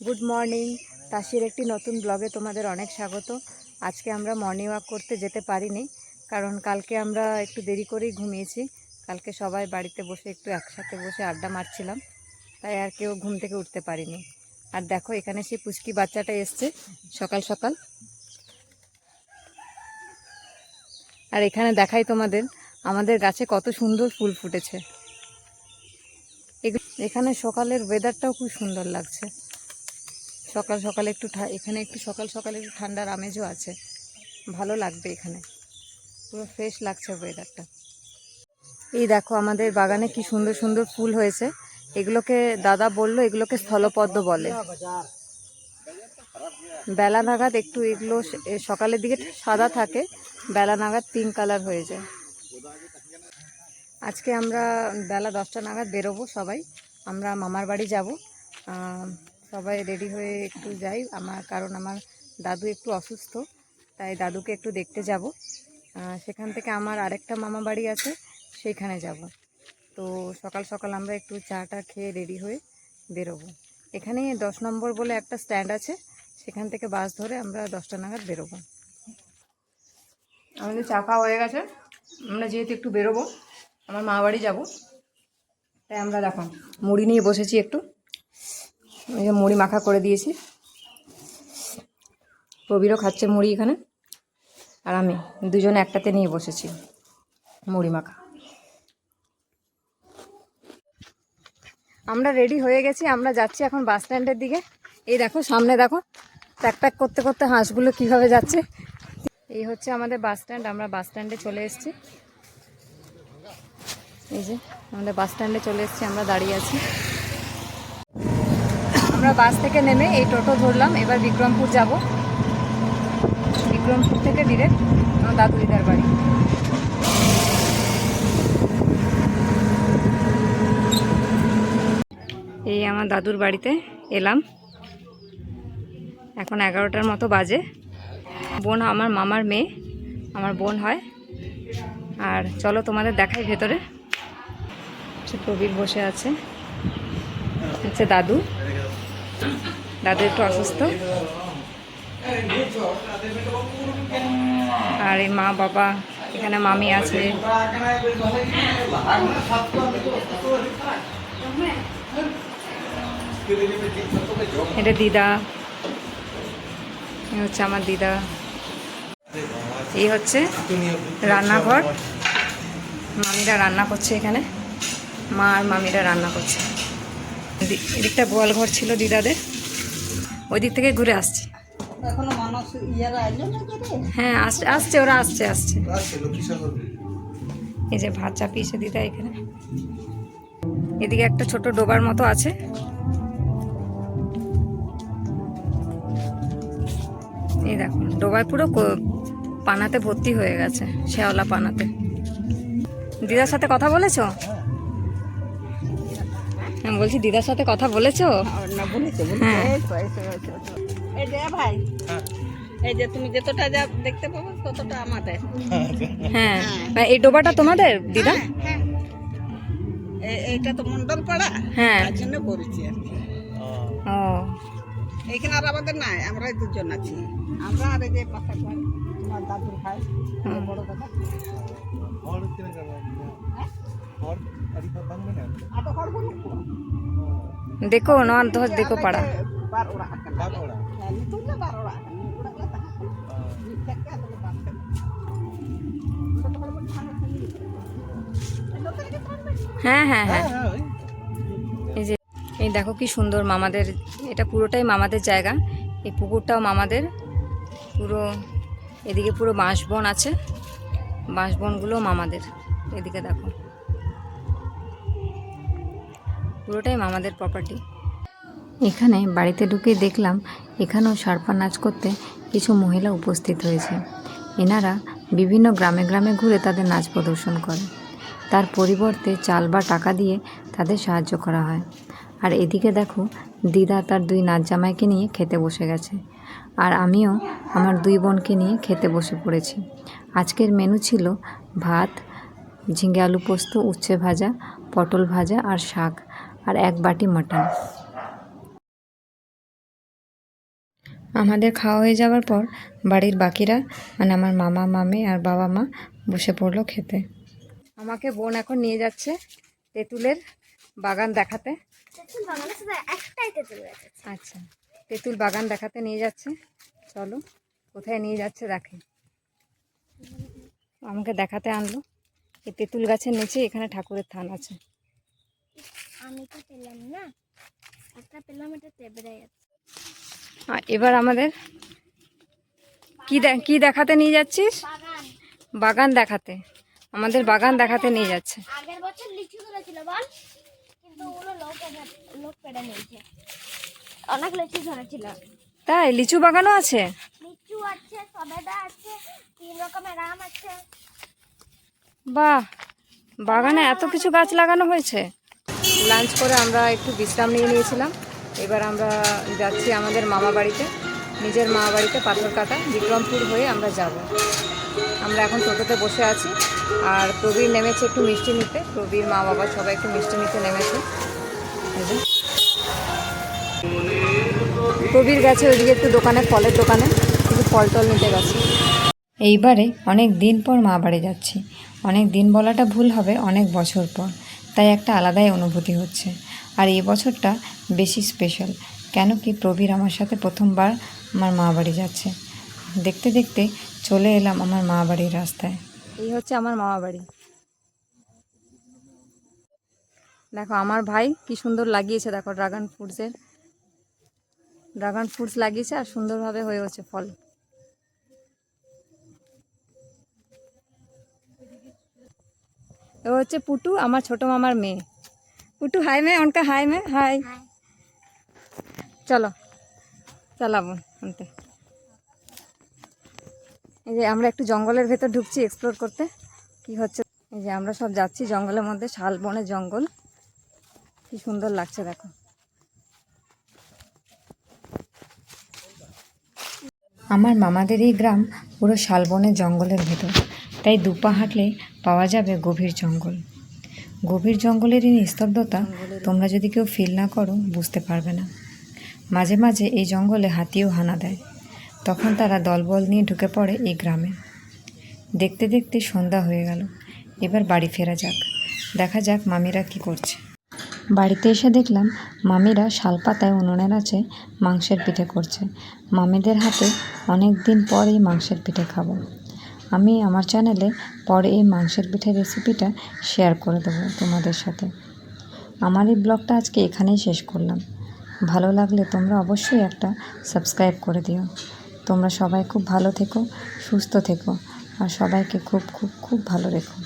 Good morning তাসির একটি নতুন ব্লগে তোমাদের অনেক স্বাগত। আজকে আমরা মর্নিং ওয়াক করতে যেতে পারিনি, কারণ কালকে আমরা একটু দেরি করেই ঘুমিয়েছি। কালকে সবাই বাড়িতে বসে একটু একসাথে বসে আড্ডা মারছিলাম, তাই আর কেউ ঘুম থেকে উঠতে পারিনি। আর দেখো, এখানে সেই পুচকি বাচ্চাটা এসছে, সকাল সকাল। আর এখানে দেখাই তোমাদের, আমাদের গাছে কত সুন্দর ফুল ফুটেছে। এখানে সকালের ওয়েদারটাও খুব সুন্দর লাগছে। সকাল সকালে একটু এখানে একটু সকাল সকালে একটু ঠান্ডার আমেজও আছে। ভালো লাগবে এখানে। পুরো ফ্রেশ লাগছে ওয়েদারটা এই দেখো আমাদের বাগানে কি সুন্দর সুন্দর ফুল হয়েছে। এগুলোকে দাদা বলল, এগুলোকে স্থলপদ্ম বলে। বেলা নাগাদ একটু এগুলো সকালের দিকে সাদা থাকে, বেলা নাগাদ পিঙ্ক কালার হয়ে যায়। আজকে আমরা বেলা দশটা নাগাদ বেরোবো সবাই। আমরা মামার বাড়ি যাব। সবাই রেডি হয়ে একটু যাই। আমার কারণ আমার দাদু একটু অসুস্থ, তাই দাদুকে একটু দেখতে যাব। সেখান থেকে আমার আরেকটা মামা বাড়ি আছে, সেইখানে যাব। তো সকাল সকাল আমরা একটু চাটা খেয়ে রেডি হয়ে বেরোবো। এখানে দশ নম্বর বলে একটা স্ট্যান্ড আছে, সেখান থেকে বাস ধরে আমরা দশটা নাগাদ বেরোবো। আমাদের চা খাওয়া হয়ে গেছে। আমরা যেহেতু একটু বেরোবো, আমার মা বাড়ি যাব। তাই আমরা দেখো, মুড়ি নিয়ে বসেছি একটু। মুড়ি মাখা করে দিয়েছি। প্রবীরও খাচ্ছে মুড়ি এখানে। আর আমি দুজনে একটাতে নিয়ে বসেছি মুড়ি মাখা। আমরা রেডি হয়ে গেছি, আমরা যাচ্ছি এখন বাস স্ট্যান্ডের দিকে। এই দেখো, সামনে দেখো প্যাক প্যাক করতে করতে হাঁসগুলো কীভাবে যাচ্ছে। এই হচ্ছে আমাদের বাস স্ট্যান্ড আমরা বাস স্ট্যান্ডে চলে এসেছি। এই যে, আমাদের বাস স্ট্যান্ডে চলে এসেছি, আমরা দাঁড়িয়ে আছি। আমরা বাস থেকে নেমে এই টোটো ধরলাম, এবার বিক্রমপুর যাব। বিক্রমপুর থেকে ডিরেক্ট আমার দাদু দিদার বাড়ি। এই আমার দাদুর বাড়িতে এলাম। এখন এগারোটার মতো বাজে। বোন আমার মামার মেয়ে, আমার বোন হয়। আর চলো তোমাদের দেখাই ভেতরে। প্রবীর বসে আছে। হচ্ছে দাদু। দাদু একটু অসুস্থ? আর এই মা বাবা, এখানে মামি আছে। এটা দিদা। হচ্ছে আমার দিদা। এই হচ্ছে রান্নাঘর। মামিরা রান্না করছে এখানে। মা আর মামিরা রান্না করছে। এদি- এদিকটা গোয়াল ঘর ছিল দিদাদের। ওই দিক থেকে ঘুরে আসছি। হ্যাঁ আসছে আসছে ওরা আসছে আসছে। এই যে ভাত চাপিয়েছে দিদা এখানে। এদিকে একটা ছোট ডোবার মতো আছে। এই দেখো ডোবায় পুরো পানাতে ভর্তি হয়ে গেছে শেওলা পানাতে। দিদার সাথে কথা বলেছ? বলছি দিদার সাথে কথা বলেছ? না বলেছে বলেছে। হ্যাঁ। ভাই। এই যে তুমি যতটা যা দেখতে পাবো ততটা আমাদের। হ্যাঁ। এই ডোবাটা তোমাদের দিদা? হ্যাঁ এইটা তো মন্ডল পাড়া। হ্যাঁ। তার জন্য বলেছি আর কি। ও। এইখানে আর আমাদের নাই আমরাই দুজন আছি। আমরা আর এই যে পাশা তোমার দাদুর ভাই বড় দাদা দেখো নয় ধস দেখো পাড়া। হ্যাঁ হ্যাঁ হ্যাঁ, হ্যাঁ। এই যে এই দেখো কি সুন্দর মামাদের এটা পুরোটাই মামাদের জায়গা। এই পুকুরটাও মামাদের। পুরো এদিকে পুরো বাঁশবন আছে। বাঁশবনগুলো মামাদের। এদিকে দেখো। পুরোটাই মামাদের প্রপার্টি এখানে বাড়িতে ঢুকে দেখলাম, এখানেও সারপা নাচ করতে কিছু মহিলা উপস্থিত হয়েছে এনারা বিভিন্ন গ্রামে গ্রামে ঘুরে তাদের নাচ প্রদর্শন করে। তার পরিবর্তে চাল বা টাকা দিয়ে তাদের সাহায্য করা হয়। আর এদিকে দেখো, দিদা তার দুই নাচ জামাইকে নিয়ে খেতে বসে গেছে। আর আমিও আমার দুই বোনকে নিয়ে খেতে বসে পড়েছি। আজকের মেনু ছিল ভাত, ঝিঙে আলু পোস্ত, উচ্ছে ভাজা, পটল ভাজা আর শাক। আর এক বাটি মাটন। আমাদের খাওয়া হয়ে যাওয়ার পর বাড়ির বাকিরা মানে আমার মামা মামি আর বাবা মা বসে পড়ল খেতে। আমাকে বোন এখন নিয়ে যাচ্ছে তেঁতুলের বাগান দেখাতে। আচ্ছা তেঁতুল বাগান দেখাতে নিয়ে যাচ্ছে। চলো কোথায় নিয়ে যাচ্ছে দেখে। আমাকে দেখাতে আনলো। এই তেঁতুল গাছের নিচে এখানে ঠাকুরের থান আছে। আমি তো পেলাম না। একটা পেলাম এটা তেবড়ে যাচ্ছে এবার আমাদের কি দেখাতে নিয়ে যাচ্ছিস? বাগান। বাগান দেখাতে। আমাদের বাগান দেখাতে নিয়ে যাচ্ছে। আগের বছর লিচু ধরেছিল বল। কিন্তু ওগুলো লোক লোক পেড়ে নিয়েছে। অনেক লিচু ধরেছিল। তাই? লিচু বাগানও আছে? লিচু আছে সবেদা আছে তিন রকমের আম আছে। বাহ! বাগানে এত কিছু গাছ লাগানো হয়েছে। লাঞ্চ করে আমরা একটু বিশ্রাম নিয়ে নিয়েছিলাম। এবার আমরা যাচ্ছি আমাদের মামা বাড়িতে। নিজের মামা বাড়িতে পাথর কাটা, বিক্রমপুর হয়ে আমরা যাব। আমরা এখন টোটোতে বসে আছি। আর প্রবীর নেমেছে একটু মিষ্টি নিতে। প্রবীর মা, বাবা সবাই একটু মিষ্টি নিতে নেমেছে। প্রবীর গেছে ওইদিকে একটু দোকানে, ফলের দোকানে। একটু ফল টল নিতে গেছে। এইবারে অনেক দিন পর মা বাড়ি যাচ্ছি। অনেক দিন বলাটা ভুল হবে, অনেক বছর পর। তাই একটা আলাদাই অনুভূতি হচ্ছে। আর এই বছরটা বেশি স্পেশাল কেন কি প্রবীর আমার সাথে প্রথমবার আমার মা বাড়ি যাচ্ছে। দেখতে দেখতে চলে এলাম আমার মা বাড়ির রাস্তায়। এই হচ্ছে আমার মামা বাড়ি। দেখো, আমার ভাই কি সুন্দর লাগিয়েছে, দেখো ড্রাগন ফ্রুটসের ড্রাগন ফ্রুটস লাগিয়েছে আর সুন্দরভাবে হয়ে হচ্ছে ফল। ও হচ্ছে পুটু, আমার ছোট মামার মেয়ে। পুটু হাই মে উনকা হাই মে হাই চলো, চালাবো আনতে এই যে আমরা একটু জঙ্গলের ভেতর ঢুকছি এক্সপ্লোর করতে। কি হচ্ছে? এই যে আমরা সব যাচ্ছি জঙ্গলের মধ্যে, শাল বনের জঙ্গল। কি সুন্দর লাগছে, দেখো। আমার মামাদের এই গ্রাম পুরো শালবনের জঙ্গলের ভেতর। তাই দুপা হাঁটলে পাওয়া যাবে গভীর জঙ্গল। গভীর জঙ্গলের এই নিস্তব্ধতা তোমরা যদি কেউ ফিল না করো, বুঝতে পারবে না। মাঝে মাঝে এই জঙ্গলে হাতিও হানা দেয়। তখন তারা দলবল নিয়ে ঢুকে পড়ে এই গ্রামে। দেখতে দেখতে সন্ধ্যা হয়ে গেল। এবার বাড়ি ফেরা যাক। দেখা যাক মামিরা কি করছে। বাড়িতে এসে দেখলাম মামিরা শালপাতায় উনুনের আছে মাংসের পিঠে করছে। মামিদের হাতে অনেক দিন পর এই মাংসের পিঠে খাব। আমি আমার চ্যানেলে পরে এই মাংসের পিঠের রেসিপিটা শেয়ার করে দেবো তোমাদের সাথে। আমার এই ব্লগটা আজকে এখানেই শেষ করলাম। ভালো লাগলে তোমরা অবশ্যই একটা সাবস্ক্রাইব করে দিও। তোমরা সবাই খুব ভালো থেকো, সুস্থ থেকো, আর সবাইকে খুব খুব খুব ভালো রেখো।